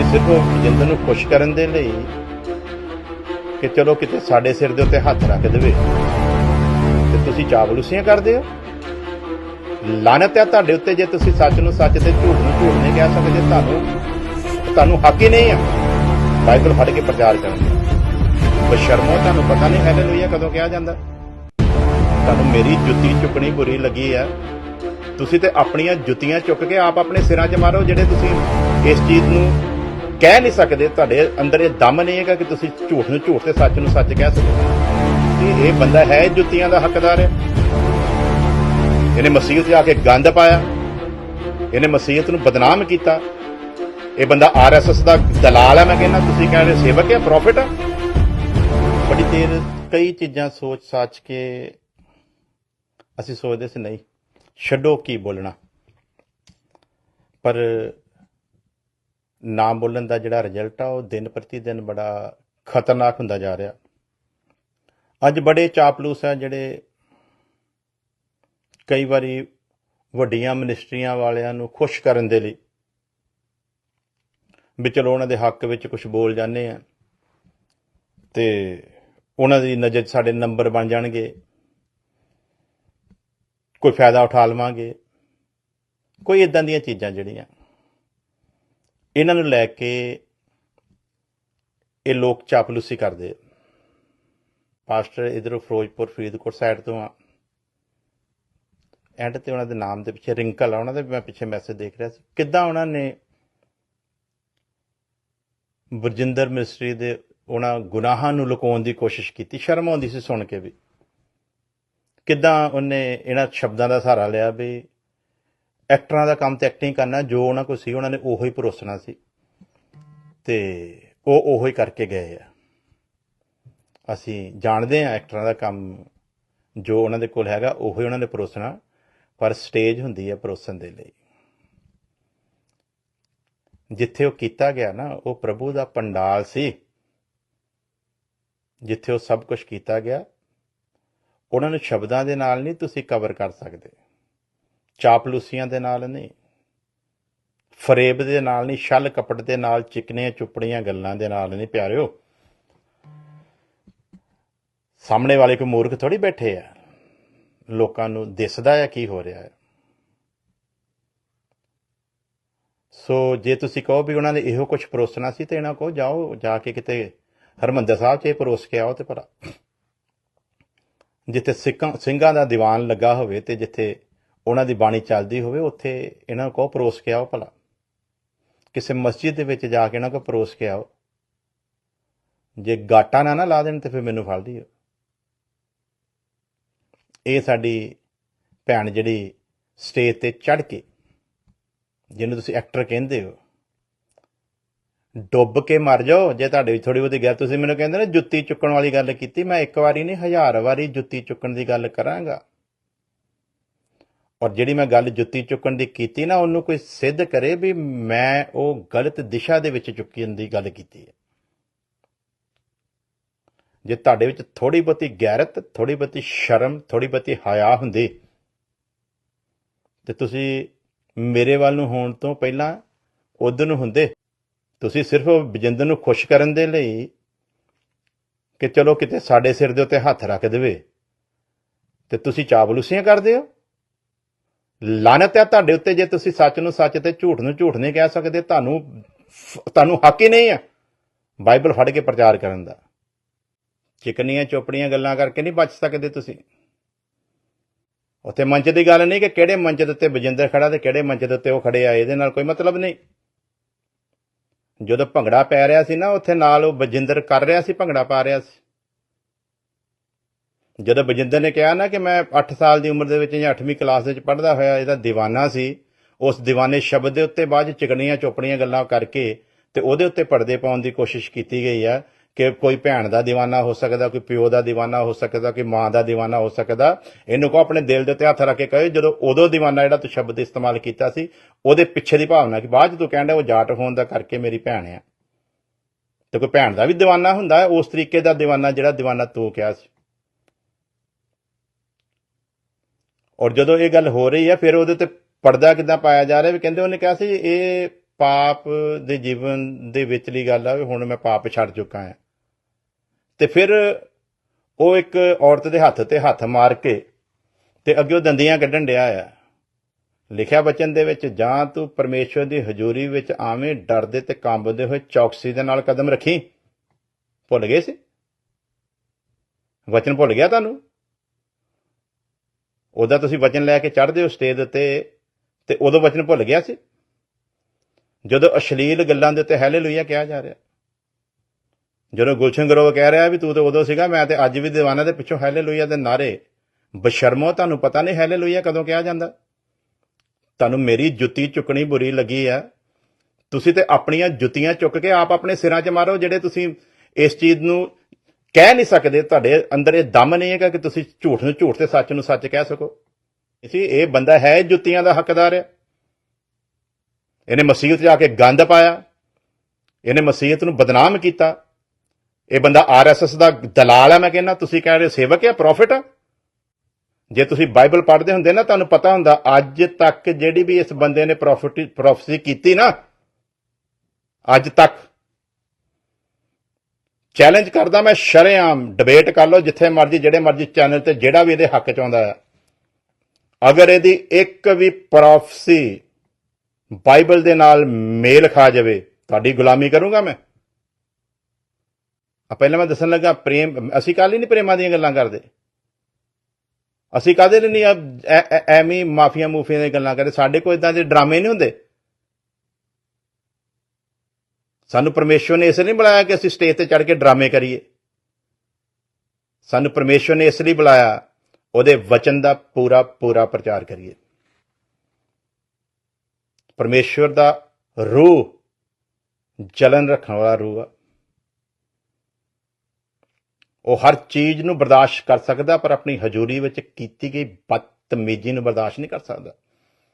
ਤੁਸੀਂ ਸਿਰਫ ਜਿੰਦ ਨੂੰ ਖੁਸ਼ ਕਰਨ ਦੇ ਲਈ ਕਿ ਚਲੋ ਕਿਤੇ ਸਾਡੇ ਸਿਰ ਦੇ ਉੱਤੇ ਹੱਥ ਰੱਖ ਦੇਵੇ। ਤੇ ਤੁਸੀਂ ਚਾਵਲੂਸੀਆਂ ਕਰਦੇ ਹੋ? ਲਾਨਤ ਹੈ ਤੁਹਾਡੇ ਉੱਤੇ ਜੇ ਤੁਸੀਂ ਸੱਚ ਨੂੰ ਸੱਚ ਤੇ ਝੂਠ ਨੂੰ ਝੂਠ ਨਹੀਂ ਕਹਿ ਸਕਦੇ ਤੁਹਾਨੂੰ। ਤੁਹਾਨੂੰ ਹੱਕ ਹੀ ਨਹੀਂ ਆ। ਬਾਈਬਲ ਫੜ ਕੇ ਪ੍ਰਚਾਰ ਕਰਨ ਦਾ। ਬਸ਼ਰਮੋ ਤੁਹਾਨੂੰ ਪਤਾ ਨਹੀਂ ਹਾਲੇਲੂਇਆ ਕਦੋਂ ਕਿਹਾ ਜਾਂਦਾ। ਤੁਹਾਨੂੰ ਮੇਰੀ ਜੁੱਤੀ ਚੁੱਕਣੀ ਬੁਰੀ ਲੱਗੀ ਆ। ਤੁਸੀਂ ਤੇ ਆਪਣੀਆਂ ਜੁੱਤੀਆਂ ਚੁੱਕ ਕੇ ਆਪ ਆਪਣੇ ਸਿਰਾਂ 'ਚ ਮਾਰੋ ਜਿਹੜੇ ਤੁਸੀਂ ਇਸ ਚੀਜ਼ ਨੂੰ ਕਹਿ ਨਹੀਂ ਸਕਦੇ, ਤੁਹਾਡੇ ਅੰਦਰ ਇਹ ਦਮ ਨਹੀਂ ਹੈਗਾ ਕਿ ਤੁਸੀਂ ਝੂਠ ਨੂੰ ਝੂਠ ਤੇ ਸੱਚ ਨੂੰ ਸੱਚ ਕਹਿ ਸਕੋ ਇਹ ਇਹ ਬੰਦਾ ਹੈ ਜੁੱਤੀਆਂ ਦਾ ਹੱਕਦਾਰ ਹੈ। ਇਹਨੇ ਮਸੀਹਤ 'ਚ ਆ ਕੇ ਗੰਦ ਪਾਇਆ। ਇਹਨੇ ਮਸੀਹਤ ਨੂੰ ਬਦਨਾਮ ਕੀਤਾ। ਇਹ ਬੰਦਾ ਆਰਐਸਐਸ ਦਾ ਦਲਾਲ ਹੈ, ਮੈਂ ਕਹਿੰਦਾ। ਤੁਸੀਂ ਕਹਿੰਦੇ ਸੇਵਕ ਹੈ ਪ੍ਰੋਫਿਟ ਹੈ। ਬੜੀ ਦੇਰ ਕਈ ਚੀਜ਼ਾਂ ਸੋਚ ਸਾਚ ਕੇ ਅਸੀਂ ਸੋਚਦੇ ਸੀ, ਨਹੀਂ, ਛੱਡੋ ਕੀ ਬੋਲਣਾ। ਪਰ ਨਾ ਬੋਲਣ ਦਾ ਜਿਹੜਾ ਰਿਜ਼ਲਟ ਆ, ਉਹ ਦਿਨ ਪ੍ਰਤੀ ਦਿਨ ਬੜਾ ਖਤਰਨਾਕ ਹੁੰਦਾ ਜਾ ਰਿਹਾ। ਅੱਜ ਬੜੇ ਚਾਪਲੂਸ ਆ ਜਿਹੜੇ ਕਈ ਵਾਰੀ ਵੱਡੀਆਂ ਮਿਨਿਸਟਰੀਆਂ ਵਾਲਿਆਂ ਨੂੰ ਖੁਸ਼ ਕਰਨ ਦੇ ਲਈ ਵੀ ਚਲੋ ਉਹਨਾਂ ਦੇ ਹੱਕ ਵਿੱਚ ਕੁਝ ਬੋਲ ਜਾਂਦੇ ਆ ਤੇ ਉਹਨਾਂ ਦੀ ਨਜ਼ਰ 'ਚ ਸਾਡੇ ਨੰਬਰ ਬਣ ਜਾਣਗੇ। ਕੋਈ ਫਾਇਦਾ ਉਠਾ ਲਵਾਂਗੇ। ਕੋਈ ਇਦਾਂ ਦੀਆਂ ਚੀਜ਼ਾਂ ਜਿਹੜੀਆਂ ਇਹਨਾਂ ਨੂੰ ਲੈ ਕੇ ਇਹ ਲੋਕ ਚਾਪਲੂਸੀ ਕਰਦੇ ਪਾਸਟਰ ਇਧਰੋਂ ਫਿਰੋਜ਼ਪੁਰ, ਫਰੀਦਕੋਟ ਸਾਈਡ ਤੋਂ ਆ। ਐਂਡ ਤੇ ਉਹਨਾਂ ਦੇ ਨਾਮ ਦੇ ਪਿੱਛੇ ਰਿੰਕਲ ਆ। ਉਹਨਾਂ ਦੇ ਵੀ ਮੈਂ ਪਿੱਛੇ ਮੈਸੇਜ ਦੇਖ ਰਿਹਾ ਸੀ। ਕਿੱਦਾਂ ਉਹਨਾਂ ਨੇ ਬਰਜਿੰਦਰ ਮਿਸਟਰੀ ਦੇ ਉਹਨਾਂ ਗੁਨਾਹਾਂ ਨੂੰ ਲੁਕਾਉਣ ਦੀ ਕੋਸ਼ਿਸ਼ ਕੀਤੀ? ਸ਼ਰਮ ਆਉਂਦੀ ਸੀ ਸੁਣ ਕੇ ਵੀ। ਕਿੱਦਾਂ ਉਹਨੇ ਇਹਨਾਂ ਸ਼ਬਦਾਂ ਦਾ ਸਹਾਰਾ ਲਿਆ ਵੀ ਐਕਟਰਾਂ ਦਾ ਕੰਮ ਤੇ ਐਕਟਿੰਗ ਕਰਨਾ, ਜੋ ਉਹਨਾਂ ਕੋਲ ਸੀ, ਉਹਨਾਂ ਨੇ ਉਹੋ ਹੀ ਪਰੋਸਣਾ ਸੀ। ਤੇ ਉਹ ਉਹੋ ਹੀ ਕਰਕੇ ਗਏ ਆ। ਅਸੀਂ ਜਾਣਦੇ ਆ ਐਕਟਰਾਂ ਦਾ ਕੰਮ, ਜੋ ਉਹਨਾਂ ਦੇ ਕੋਲ ਹੈਗਾ, ਉਹੋ ਹੀ ਉਹਨਾਂ ਨੇ ਪਰੋਸਣਾ ਪਰ ਸਟੇਜ ਹੁੰਦੀ ਹੈ ਪਰੋਸਣ ਦੇ ਲਈ। ਜਿੱਥੇ ਉਹ ਕੀਤਾ ਗਿਆ ਨਾ, ਉਹ ਪ੍ਰਭੂ ਦਾ ਪੰਡਾਲ ਸੀ। ਜਿੱਥੇ ਉਹ ਸਭ ਕੁਝ ਕੀਤਾ ਗਿਆ, ਉਹਨਾਂ ਨੂੰ ਸ਼ਬਦਾਂ ਦੇ ਨਾਲ ਨਹੀਂ ਤੁਸੀਂ ਕਵਰ ਕਰ ਸਕਦੇ। ਚਾਪਲੂਸੀਆਂ ਦੇ ਨਾਲ ਨਹੀਂ, ਫਰੇਬ ਦੇ ਨਾਲ ਨਹੀਂ, ਛਲ ਕਪਟ ਦੇ ਨਾਲ ਚਿਕਨੀਆਂ ਚੁੱਪੜੀਆਂ ਗੱਲਾਂ ਦੇ ਨਾਲ ਨਹੀਂ ਪਿਆਰਿਓ। ਸਾਹਮਣੇ ਵਾਲੇ ਕੋ ਮੂਰਖ ਥੋੜੀ ਬੈਠੇ ਆ। ਲੋਕਾਂ ਨੂੰ ਦਿਸਦਾ ਹੈ ਕੀ ਹੋ ਰਿਹਾ ਹੈ। ਸੋ ਜੇ ਤੁਸੀਂ ਕਹੋ ਵੀ ਉਹਨਾਂ ਨੇ ਇਹੋ ਕੁਝ ਪਰੋਸਣਾ ਸੀ ਤੇ ਇਹਨਾਂ ਕੋ ਜਾਓ, ਜਾ ਕੇ ਕਿਤੇ ਹਰਮੰਦਰ ਸਾਹਿਬ 'ਚ ਇਹ ਪਰੋਸ ਕੇ ਆਓ ਤੇ ਭਰਾ ਜਿੱਥੇ ਸਿੱਖਾਂ ਸਿੰਘਾਂ ਦਾ ਦੀਵਾਨ ਲੱਗਾ ਹੋਵੇ ਤੇ ਜਿੱਥੇ ਉਹਨਾਂ ਦੀ ਬਾਣੀ ਚੱਲਦੀ ਹੋਵੇ, ਉੱਥੇ ਇਹਨਾਂ ਨੂੰ ਕਹੋ, ਪਰੋਸ ਕੇ ਆਓ ਭਲਾ। ਕਿਸੇ ਮਸਜਿਦ ਦੇ ਵਿੱਚ ਜਾ ਕੇ ਇਹਨਾਂ ਕੋ ਪਰੋਸ ਕੇ ਆਓ। ਜੇ ਗਾਟਾ ਨਾ ਨਾ ਲਾ ਦੇਣ ਤੇ ਫਿਰ ਮੈਨੂੰ ਫੜ ਲਿਓ ਇਹ ਸਾਡੀ ਭੈਣ ਜਿਹੜੀ ਸਟੇਜ ਤੇ ਚੜ ਕੇ, ਜਿਹਨੂੰ ਤੁਸੀਂ ਐਕਟਰ ਕਹਿੰਦੇ ਹੋ, ਡੁੱਬ ਕੇ ਮਰ ਜਾਓ। ਜੇ ਤੁਹਾਡੇ ਵਿੱਚ ਥੋੜੀ ਬਹੁਤੀ ਗੱਲ, ਤੁਸੀਂ ਮੈਨੂੰ ਕਹਿੰਦੇ ਨਾ ਜੁੱਤੀ ਚੁੱਕਣ ਵਾਲੀ ਗੱਲ ਕੀਤੀ, ਮੈਂ ਇੱਕ ਵਾਰੀ ਨਹੀਂ, ਹਜ਼ਾਰ ਵਾਰੀ ਜੁੱਤੀ ਚੁੱਕਣ ਦੀ ਗੱਲ ਕਰਾਂਗਾ। ਔਰ ਜਿਹੜੀ ਮੈਂ ਗੱਲ ਜੁੱਤੀ ਚੁੱਕਣ ਦੀ ਕੀਤੀ ਨਾ, ਉਹਨੂੰ ਕੋਈ ਸਿੱਧ ਕਰੇ ਵੀ ਮੈਂ ਉਹ ਗਲਤ ਦਿਸ਼ਾ ਦੇ ਵਿੱਚ ਚੁੱਕਣ ਦੀ ਗੱਲ ਕੀਤੀ ਹੈ। ਜੇ ਤੁਹਾਡੇ ਵਿੱਚ ਥੋੜੀ ਬਹੁਤੀ ਗੈਰਤ ਥੋੜੀ ਬਹੁਤੀ ਸ਼ਰਮ ਥੋੜੀ ਬਹੁਤੀ ਹਾਇਆ ਹੁੰਦੀ, ਤੇ ਤੁਸੀਂ ਮੇਰੇ ਵੱਲ ਨੂੰ ਹੋਣ ਤੋਂ ਪਹਿਲਾਂ ਉਧਰ ਨੂੰ ਹੁੰਦੇ, ਤੁਸੀਂ ਸਿਰਫ ਬਜਿੰਦਰ ਨੂੰ ਖੁਸ਼ ਕਰਨ ਦੇ ਲਈ ਕਿ ਚਲੋ ਕਿਤੇ ਸਾਡੇ ਸਿਰ ਦੇ ਉੱਤੇ ਹੱਥ ਰੱਖ ਦੇਵੇ, ਤੇ ਤੁਸੀਂ ਚਾਵਲੂਸੀਆਂ ਕਰਦੇ ਹੋ? ਲਾਨਤ ਹੈ ਤੁਹਾਡੇ ਉੱਤੇ ਜੇ ਤੁਸੀਂ ਸੱਚ ਨੂੰ ਸੱਚ ਤੇ ਝੂਠ ਨੂੰ ਝੂਠ ਨਹੀਂ ਕਹਿ ਸਕਦੇ, ਤੁਹਾਨੂੰ ਤੁਹਾਨੂੰ ਹੱਕ ਹੀ ਨਹੀਂ ਹੈ ਬਾਈਬਲ ਫੜ ਕੇ ਪ੍ਰਚਾਰ ਕਰਨ ਦਾ। ਚਿਕਨੀਆਂ, ਚੋਪੜੀਆਂ ਗੱਲਾਂ ਕਰਕੇ ਨਹੀਂ ਬਚ ਸਕਦੇ ਤੁਸੀਂ। ਉੱਥੇ ਮੰਚ ਦੀ ਗੱਲ ਨਹੀਂ ਕਿ ਕਿਹੜੇ ਮੰਚ ਦੇ ਉੱਤੇ ਬਜਿੰਦਰ ਖੜਾ ਤੇ ਕਿਹੜੇ ਮੰਚ ਦੇ ਉੱਤੇ ਉਹ ਖੜੇ ਆ, ਇਹਦੇ ਨਾਲ ਕੋਈ ਮਤਲਬ ਨਹੀਂ। ਜਦੋਂ ਭੰਗੜਾ ਪੈ ਰਿਹਾ ਸੀ ਨਾ, ਉੱਥੇ ਨਾਲ ਉਹ ਬਜਿੰਦਰ ਕਰ ਰਿਹਾ ਸੀ, ਭੰਗੜਾ ਪਾ ਰਿਹਾ ਸੀ। ਜਦੋਂ ਬਜਿੰਦਰ ਨੇ ਕਿਹਾ ਨਾ ਕਿ ਮੈਂ 8 ਸਾਲ ਦੀ ਉਮਰ ਦੇ ਵਿੱਚ ਜਾਂ 8ਵੀਂ ਕਲਾਸ ਦੇ ਵਿੱਚ ਪੜ੍ਹਦਾ ਹੋਇਆ, ਇਹਦਾ دیਵਾਨਾ ਸੀ। ਉਸ دیਵਾਨੇ ਸ਼ਬਦ ਦੇ ਉੱਤੇ ਬਾਅਦ ਚਿਕਣੀਆਂ ਚੋਪੜੀਆਂ ਗੱਲਾਂ ਕਰਕੇ ਤੇ ਉਹਦੇ ਉੱਤੇ ਪਰਦੇ ਪਾਉਣ ਦੀ ਕੋਸ਼ਿਸ਼ ਕੀਤੀ ਗਈ ਹੈ ਕਿ ਕੋਈ ਭੈਣ ਦਾ دیਵਾਨਾ ਹੋ ਸਕਦਾ, ਕੋਈ ਪਿਓ ਦਾ دیਵਾਨਾ ਹੋ ਸਕਦਾ, ਕੋਈ ਮਾਂ ਦਾ دیਵਾਨਾ ਹੋ ਸਕਦਾ। ਇਹਨੂੰ ਕੋ ਆਪਣੇ ਦਿਲ ਦੇ ਉੱਤੇ ਹੱਥ ਰੱਖ ਕੇ ਕਹੇ, ਜਦੋਂ ਉਦੋਂ دیਵਾਨਾ ਜਿਹੜਾ ਤੂੰ ਸ਼ਬਦ ਇਸਤੇਮਾਲ ਕੀਤਾ ਸੀ, ਉਹਦੇ ਪਿੱਛੇ ਦੀ ਭਾਵਨਾ ਕਿ ਬਾਅਦ ਤੂੰ ਕਹਿੰਦਾ ਉਹ ਜਾਟ ਹੋਣ ਦਾ ਕਰਕੇ ਮੇਰੀ ਭੈਣ ਆ। ਤੇ ਕੋਈ ਭੈਣ ਦਾ ਵੀ دیਵਾਨਾ ਹੁੰਦਾ, ਉਸ ਤਰੀਕੇ ਦਾ دیਵਾਨਾ ਜਿਹੜਾ دیਵਾਨਾ ਤੂੰ ਕਿਹਾ ਸੀ। ਔਰ ਜਦੋਂ ਇਹ ਗੱਲ ਹੋ ਰਹੀ ਹੈ, ਫਿਰ ਉਹਦੇ ਤੇ ਪਰਦਾ ਕਿੱਦਾਂ ਪਾਇਆ ਜਾ ਰਿਹਾ ਵੀ ਕਹਿੰਦੇ ਉਹਨੇ ਕਿਹਾ ਸੀ, ਇਹ ਪਾਪ ਦੇ ਜੀਵਨ ਦੇ ਵਿਚਲੀ ਗੱਲ ਆ ਵੀ ਹੁਣ ਮੈਂ ਪਾਪ ਛੱਡ ਚੁੱਕਾ ਹਾਂ। ਤੇ ਫਿਰ ਉਹ ਇੱਕ ਔਰਤ ਦੇ ਹੱਥ ਤੇ ਹੱਥ ਮਾਰ ਕੇ ਤੇ ਅੱਗੇ ਉਹ ਦੰਦੀਆਂ ਕੱਢਣ ਡਿਆ ਆ। ਲਿਖਿਆ ਬਚਨ ਦੇ ਵਿੱਚ, ਜਾਂ ਤੂੰ ਪਰਮੇਸ਼ਵਰ ਦੀ ਹਜ਼ੂਰੀ ਵਿੱਚ ਆਵੇਂ ਡਰਦੇ ਤੇ ਕੰਬਦੇ ਹੋਏ ਚੌਕਸੀ ਦੇ ਨਾਲ ਕਦਮ ਰੱਖੀ। ਭੁੱਲ ਗਏ ਸੀ? ਵਚਨ ਭੁੱਲ ਗਿਆ ਤੁਹਾਨੂੰ? ਉਹਦਾ ਤੁਸੀਂ ਵਚਨ ਲੈ ਕੇ ਚੜ੍ਹਦੇ ਹੋ ਸਟੇਜ ਉੱਤੇ ਤੇ ਉਦੋਂ ਵਚਨ ਭੁੱਲ ਗਿਆ ਸੀ? ਜਦੋਂ ਅਸ਼ਲੀਲ ਗੱਲਾਂ ਦੇ ਉੱਤੇ ਹਾਲੇਲੂਇਆ ਕਿਹਾ ਜਾ ਰਿਹਾ। ਜਦੋਂ ਗੁਲਸ਼ਨ ਗਰੋਵ ਕਹਿ ਰਿਹਾ ਵੀ ਤੂੰ ਤੇ ਉਦੋਂ ਸੀਗਾ, ਮੈਂ ਤੇ ਅੱਜ ਵੀ ਦੀਵਾਨਾ ਦੇ ਪਿੱਛੋਂ ਹਾਲੇਲੂਇਆ ਦੇ ਨਾਰੇ ਬਸ਼ਰਮੋ, ਤੁਹਾਨੂੰ ਪਤਾ ਨਹੀਂ ਹਾਲੇਲੂਇਆ ਕਦੋਂ ਕਿਹਾ ਜਾਂਦਾ? ਤੁਹਾਨੂੰ ਮੇਰੀ ਜੁੱਤੀ ਚੁੱਕਣੀ ਬੁਰੀ ਲੱਗੀ ਆ। ਤੁਸੀਂ ਤੇ ਆਪਣੀਆਂ ਜੁੱਤੀਆਂ ਚੁੱਕ ਕੇ ਆਪ ਆਪਣੇ ਸਿਰਾਂ 'ਚ ਮਾਰੋ, ਜਿਹੜੇ ਤੁਸੀਂ ਇਸ ਚੀਜ਼ ਨੂੰ ਕਹਿ ਨਹੀਂ ਸਕਦੇ, ਤੁਹਾਡੇ ਅੰਦਰ ਇਹ ਦਮ ਨਹੀਂ ਹੈਗਾ ਕਿ ਤੁਸੀਂ ਝੂਠ ਨੂੰ ਝੂਠ ਤੇ ਸੱਚ ਨੂੰ ਸੱਚ ਕਹਿ ਸਕੋ। ਇਸੇ ਇਹ ਬੰਦਾ ਹੈ ਜੁੱਤੀਆਂ ਦਾ ਹੱਕਦਾਰ ਹੈ। ਇਹਨੇ ਮਸੀਹਤ ਜਾ ਕੇ ਗੰਦ ਪਾਇਆ। ਇਹਨੇ ਮਸੀਹਤ ਨੂੰ ਬਦਨਾਮ ਕੀਤਾ। ਇਹ ਬੰਦਾ ਆਰਐਸਐਸ ਦਾ ਦਲਾਲ ਹੈ, ਮੈਂ ਕਹਿੰਦਾ, ਤੁਸੀਂ ਕਹਿ ਰਹੇ ਸੇਵਕ ਹੈ, ਪ੍ਰੋਫਿਟ ਹੈ? ਜੇ ਤੁਸੀਂ ਬਾਈਬਲ ਪੜ੍ਹਦੇ ਹੁੰਦੇ ਨਾ, ਤੁਹਾਨੂੰ ਪਤਾ ਹੁੰਦਾ, ਅੱਜ ਤੱਕ ਜਿਹੜੀ ਵੀ ਇਸ ਬੰਦੇ ਨੇ ਪ੍ਰੋਫਿਟ ਪ੍ਰੋਫੈਸੀ ਕੀਤੀ ਨਾ, ਅੱਜ ਤੱਕ ਚੈਲੰਜ ਕਰਦਾ ਮੈਂ, ਸ਼ਰੇਆਮ ਡਿਬੇਟ ਕਰ ਲਓ, ਜਿੱਥੇ ਮਰਜ਼ੀ, ਜਿਹੜੇ ਮਰਜ਼ੀ ਚੈਨਲ ਤੇ ਜਿਹੜਾ ਵੀ ਇਹਦੇ ਹੱਕ ਚ ਆਉਂਦਾ ਹੈ। ਅਗਰ ਇਹਦੀ ਇੱਕ ਵੀ ਪ੍ਰੋਫੈਸੀ ਬਾਈਬਲ ਦੇ ਨਾਲ ਮੇਲ ਖਾ ਜਾਵੇ, ਤੁਹਾਡੀ ਗੁਲਾਮੀ ਕਰੂੰਗਾ ਮੈਂ। ਆ ਪਹਿਲਾਂ ਮੈਂ ਦੱਸਣ ਲੱਗਾ, ਪ੍ਰੇਮ, ਅਸੀਂ ਕੱਲ ਹੀ ਨਹੀਂ ਪ੍ਰੇਮਾਂ ਦੀਆਂ ਗੱਲਾਂ ਕਰਦੇ। ਅਸੀਂ ਕਾਹਦੇ ਨਹੀਂ ਐਵੇਂ ਮਾਫੀਆਂ ਮੂਫੀਆਂ ਦੀਆਂ ਗੱਲਾਂ ਕਰਦੇ। ਸਾਡੇ ਕੋਲ ਇਦਾਂ ਦੇ ਡਰਾਮੇ ਨਹੀਂ ਹੁੰਦੇ। ਸਾਨੂੰ ਪਰਮੇਸ਼ਵਰ ਨੇ ਇਸ ਲਈ ਬੁਲਾਇਆ ਕਿ ਅਸੀਂ ਸਟੇਜ ਤੇ ਚੜ ਕੇ ਡਰਾਮੇ ਕਰੀਏ। ਸਾਨੂੰ ਪਰਮੇਸ਼ਵਰ ਨੇ ਇਸ ਲਈ ਬੁਲਾਇਆ, ਉਹਦੇ ਵਚਨ ਦਾ ਪੂਰਾ ਪੂਰਾ ਪ੍ਰਚਾਰ ਕਰੀਏ। ਪਰਮੇਸ਼ਵਰ ਦਾ ਰੂਹ ਜਲਨ ਰੱਖਣ ਵਾਲਾ ਰੂਹ ਆ। ਉਹ ਹਰ ਚੀਜ਼ ਨੂੰ ਬਰਦਾਸ਼ਤ ਕਰ ਸਕਦਾ, ਪਰ ਆਪਣੀ ਹਜ਼ੂਰੀ ਵਿੱਚ ਕੀਤੀ ਗਈ ਬਦਤਮੀਜ਼ੀ ਨੂੰ ਬਰਦਾਸ਼ਤ ਨਹੀਂ ਕਰ ਸਕਦਾ।